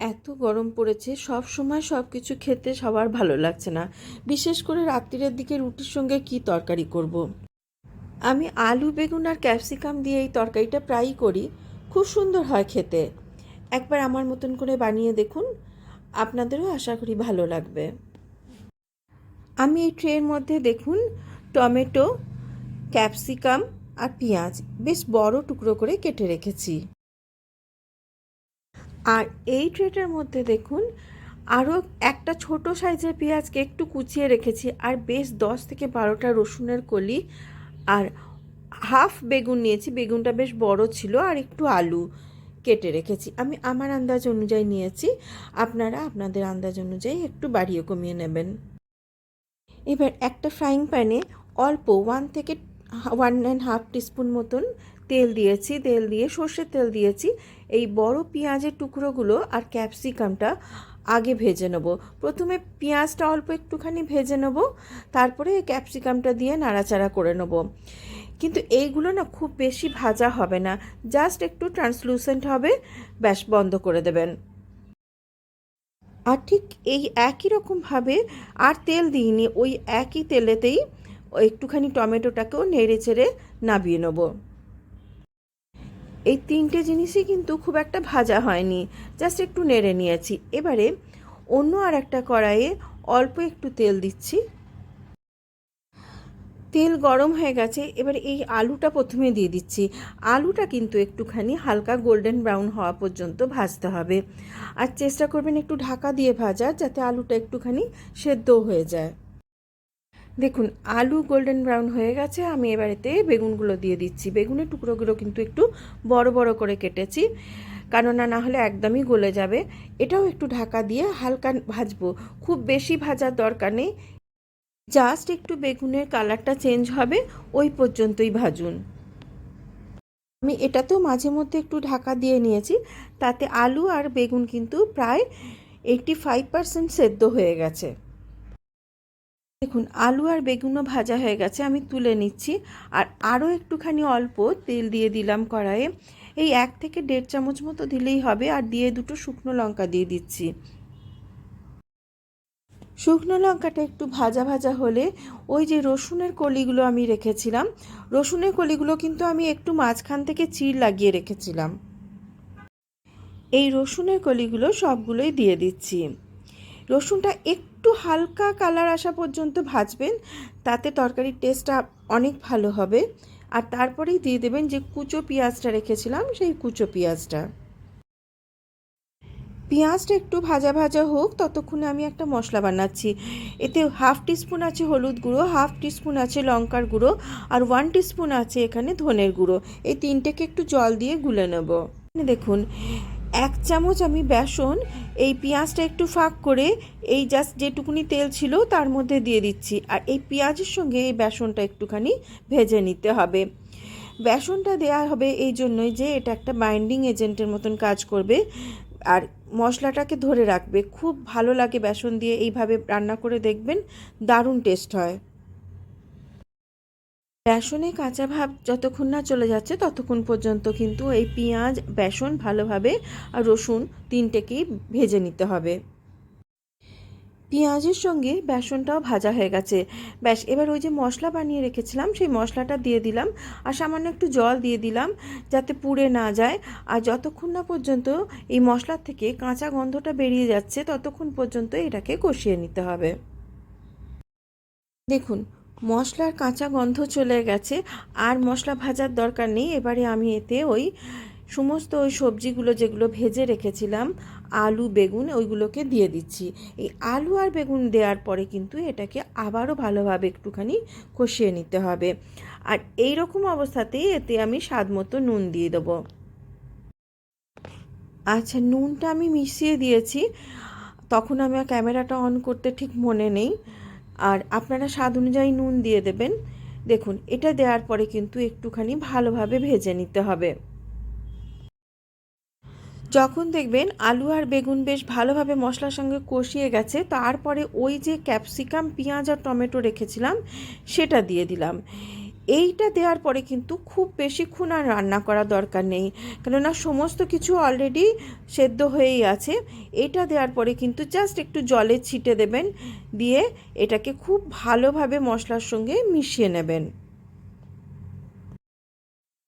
এত গরম পড়েছে, সব সময় সব কিছু খেতে সবার ভালো লাগছে না। বিশেষ করে রাত্রিরের দিকে রুটির সঙ্গে কি তরকারি করব। আমি আলু, বেগুন আর ক্যাপসিকাম দিয়ে এই তরকারিটা প্রায়ই করি। খুব সুন্দর হয় খেতে। একবার আমার মতন করে বানিয়ে দেখুন। আপনাদেরও আশা করি ভালো লাগবে। আমি এই ট্রের মধ্যে দেখুন টমেটো, ক্যাপসিকাম আর পেঁয়াজ বেশ বড় টুকরো করে কেটে রেখেছি। আর এই ট্রেটার মধ্যে দেখুন, আরও একটা ছোট সাইজের পেঁয়াজকে একটু কুচিয়ে রেখেছি, আর বেশ দশ থেকে বারোটা রসুনের কলি আর হাফ বেগুন নিয়েছি। বেগুনটা বেশ বড় ছিল আর একটু আলু কেটে রেখেছি। আমি আমার আন্দাজ অনুযায়ী নিয়েছি, আপনারা আপনাদের আন্দাজ অনুযায়ী একটু বাড়িয়ে কমিয়ে নেবেন। এবার একটা ফ্রাইং প্যানে অল্প ওয়ান থেকে ওয়ান অ্যান্ড হাফ টিস্পুন মতন তেল দিয়েছি, তেল দিয়ে সর্ষের তেল দিয়েছি। এই বড় পেঁয়াজের টুকরোগুলো আর ক্যাপসিকামটা আগে ভেজে নেব। প্রথমে পেঁয়াজটা অল্প একটুখানি ভেজে নেব, তারপরে ক্যাপসিকামটা দিয়ে নাড়াচাড়া করে নেব। কিন্তু এইগুলো না খুব বেশি ভাজা হবে না, জাস্ট একটু ট্রান্সলুসেন্ট হবে, ব্যাস বন্ধ করে দেবেন। আর ঠিক এই একই রকমভাবে আর তেল দিইনি, ওই একই তেলেতেই একটুখানি টমেটোটাকেও নেড়ে চেড়ে নাবিয়ে নেব। এই তিনটে জিনিসই কিন্তু খুব একটা ভাজা হয়নি, জাস্ট একটু নেড়ে নিয়েছি। এবারে অন্য আর একটা কড়াইয়ে অল্প একটু তেল দিচ্ছি। তেল গরম হয়ে গেছে, এবার এই আলুটা প্রথমে দিয়ে দিচ্ছি। আলুটা কিন্তু একটুখানি হালকা গোল্ডেন ব্রাউন হওয়া পর্যন্ত ভাজতে হবে। আর চেষ্টা করবেন একটু ঢাকা দিয়ে ভাজার, যাতে আলুটা একটুখানি সেদ্ধ হয়ে যায়। দেখুন, আলু গোল্ডেন ব্রাউন হয়ে গেছে, আমি এবারেতে বেগুনগুলো দিয়ে দিচ্ছি। বেগুনের টুকরোগুলো কিন্তু একটু বড় বড় করে কেটেছি, কেননা না হলে একদমই গলে যাবে। এটাও একটু ঢাকা দিয়ে হালকা ভাজবো, খুব বেশি ভাজার দরকার নেই। জাস্ট একটু বেগুনের কালারটা চেঞ্জ হবে, ওই পর্যন্তই ভাজুন। আমি এটাতেও মাঝে মধ্যে একটু ঢাকা দিয়ে নিয়েছি, তাতে আলু আর বেগুন কিন্তু প্রায় এইটটি ফাইভ পার্সেন্ট সেদ্ধ হয়ে গেছে। দেখুন, আলু আর বেগুনও ভাজা হয়ে গেছে, আমি তুলে নিচ্ছি। আর আরও একটুখানি অল্প তেল দিয়ে দিলাম কড়াইয়ে। এই এক থেকে দেড় চামচ মতো দিলেই হবে, আর দিয়ে দুটো শুকনো লঙ্কা দিয়ে দিচ্ছি। শুকনো লঙ্কাটা একটু ভাজা ভাজা হলে ওই যে রসুনের কলিগুলো আমি রেখেছিলাম, রসুনের কলিগুলো কিন্তু আমি একটু মাঝখান থেকে চির লাগিয়ে রেখেছিলাম। এই রসুনের কলিগুলো সবগুলোই দিয়ে দিচ্ছি। রসুনটা একটু হালকা কালার আসা পর্যন্ত ভাজবেন, তাতে তরকারির টেস্টটা অনেক ভালো হবে। আর তারপরেই দিয়ে দেবেন যে কুচো পেঁয়াজটা রেখেছিলাম, সেই কুচো পেঁয়াজটা। পেঁয়াজটা একটু ভাজা ভাজা হোক, ততক্ষণে আমি একটা মশলা বানাচ্ছি। এতে হাফ টিস্পুন আছে হলুদ গুঁড়ো, হাফ টিস্পুন আছে লঙ্কার গুঁড়ো, আর ওয়ান টিস্পুন আছে এখানে ধনের গুঁড়ো। এই তিনটেকে একটু জল দিয়ে গুলে নেব। দেখুন এক চামচ আমি বেসন, এই পেঁয়াজটা একটু ফাঁক করে, এই জাস্ট যেটুকুনি তেল ছিল তার মধ্যে দিয়ে দিচ্ছি। আর এই পেঁয়াজের সঙ্গে এই বেসনটা একটুখানি ভেজে নিতে হবে। বেসনটা দেওয়া হবে এই জন্যই যে এটা একটা বাইন্ডিং এজেন্টের মতন কাজ করবে। আর মশলাটাকে ধরে রাখবে। খুব ভালো লাগে বেসন দিয়ে এইভাবে রান্না করে দেখবেন, দারুণ টেস্ট হয়। বেসনে কাঁচা ভাব যতক্ষণ না চলে যাচ্ছে, ততক্ষণ পর্যন্ত কিন্তু এই পেঁয়াজ, বেসন ভালোভাবে আর রসুন তিনটেকেই ভেজে নিতে হবে। পেঁয়াজের সঙ্গে বেসনটাও ভাজা হয়ে গেছে। ব্যাস, এবার ওই যে মশলা বানিয়ে রেখেছিলাম, সেই মশলাটা দিয়ে দিলাম আর সামান্য একটু জল দিয়ে দিলাম যাতে পুড়ে না যায়। আর যতক্ষণ না পর্যন্ত এই মশলার থেকে কাঁচা গন্ধটা বেরিয়ে যাচ্ছে, ততক্ষণ পর্যন্ত এটাকে কষিয়ে নিতে হবে। দেখুন মশলার কাঁচা গন্ধ চলে গেছে, আর মশলা ভাজার দরকার নেই। এবারে আমি এতে ওই সমস্ত ওই সবজিগুলো যেগুলো ভেজে রেখেছিলাম, আলু, বেগুন, ওইগুলোকে দিয়ে দিচ্ছি। এই আলু আর বেগুন দেওয়ার পরে কিন্তু এটাকে আবারও ভালোভাবে একটুখানি কষিয়ে নিতে হবে। আর এই রকম অবস্থাতেই এতে আমি স্বাদ মতো নুন দিয়ে দেবো। আচ্ছা নুনটা আমি মিশিয়ে দিয়েছি। তখন আমি ক্যামেরাটা অন করতে ঠিক মনে নেই। আর আপনারা স্বাদ অনুযায়ী নুন দিয়ে দেবেন। দেখুন, এটা দেওয়ার পরে কিন্তু একটুখানি ভালোভাবে ভেজে নিতে হবে। যখন দেখবেন আলু আর বেগুন বেশ ভালোভাবে মশলার সঙ্গে কষিয়ে গেছে, তারপরে ওই যে ক্যাপসিকাম, পেঁয়াজ আর টমেটো রেখেছিলাম, সেটা দিয়ে দিলাম। এইটা দেওয়ার পরে কিন্তু খুব বেশিক্ষণ আর রান্না করা দরকার নেই। কেননা সমস্ত কিছু অলরেডি সেদ্ধ হয়েই আছে। এটা দেওয়ার পরে কিন্তু জাস্ট একটু জলে ছিটে দেবেন, দিয়ে এটাকে খুব ভালোভাবে মশলার সঙ্গে মিশিয়ে নেবেন।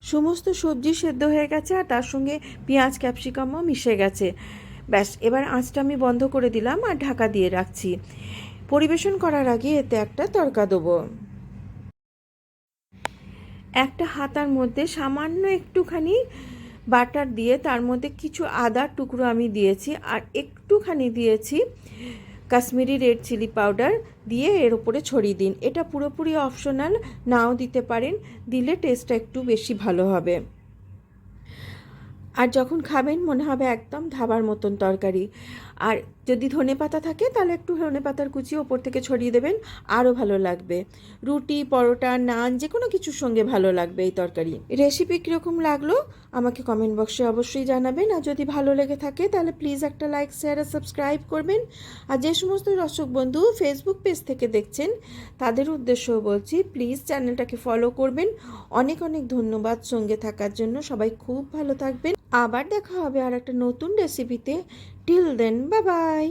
সমস্ত সবজি সেদ্ধ হয়ে গেছে আর তার সঙ্গে পেঁয়াজ, ক্যাপসিকামও মিশে গেছে। ব্যাস, এবার আঁচটা আমি বন্ধ করে দিলাম আর ঢাকা দিয়ে রাখছি। পরিবেশন করার আগে এতে একটা তড়কা দেবো। একটা হাতার মধ্যে সামান্য একটুখানি বাটার দিয়ে তার মধ্যে কিছু আদার টুকরো আমি দিয়েছি আর একটুখানি দিয়েছি কাশ্মীরি রেড চিলি পাউডার দিয়ে এর উপরে ছড়িয়ে দিন। এটা পুরোপুরি অপশনাল, নাও দিতে পারেন, দিলে টেস্টটা একটু বেশি ভালো হবে। আর যখন খাবেন, মনে হবে একদম ধাবার মতন তরকারি। আর যদি ধনে পাতা থাকে, তাহলে একটু ধনে পাতার কুচি ওপর থেকে ছড়িয়ে দেবেন, আরও ভালো লাগবে। রুটি, পরোটা, নান যে কোনো কিছুর সঙ্গে ভালো লাগবে এই তরকারি। রেসিপি কীরকম লাগল, আমাকে কমেন্ট বক্সে অবশ্যই জানাবেন। আর যদি ভালো লেগে থাকে, তাহলে প্লিজ একটা লাইক, শেয়ার আর সাবস্ক্রাইব করবেন। আর যে সমস্ত দর্শক বন্ধু ফেসবুক পেজ থেকে দেখছেন, তাদের উদ্দেশ্যও বলছি, প্লিজ চ্যানেলটাকে ফলো করবেন। অনেক অনেক ধন্যবাদ সঙ্গে থাকার জন্য। সবাই খুব ভালো থাকবেন। আবার দেখা হবে আর একটা নতুন রেসিপিতে টিল দেন বাই বাই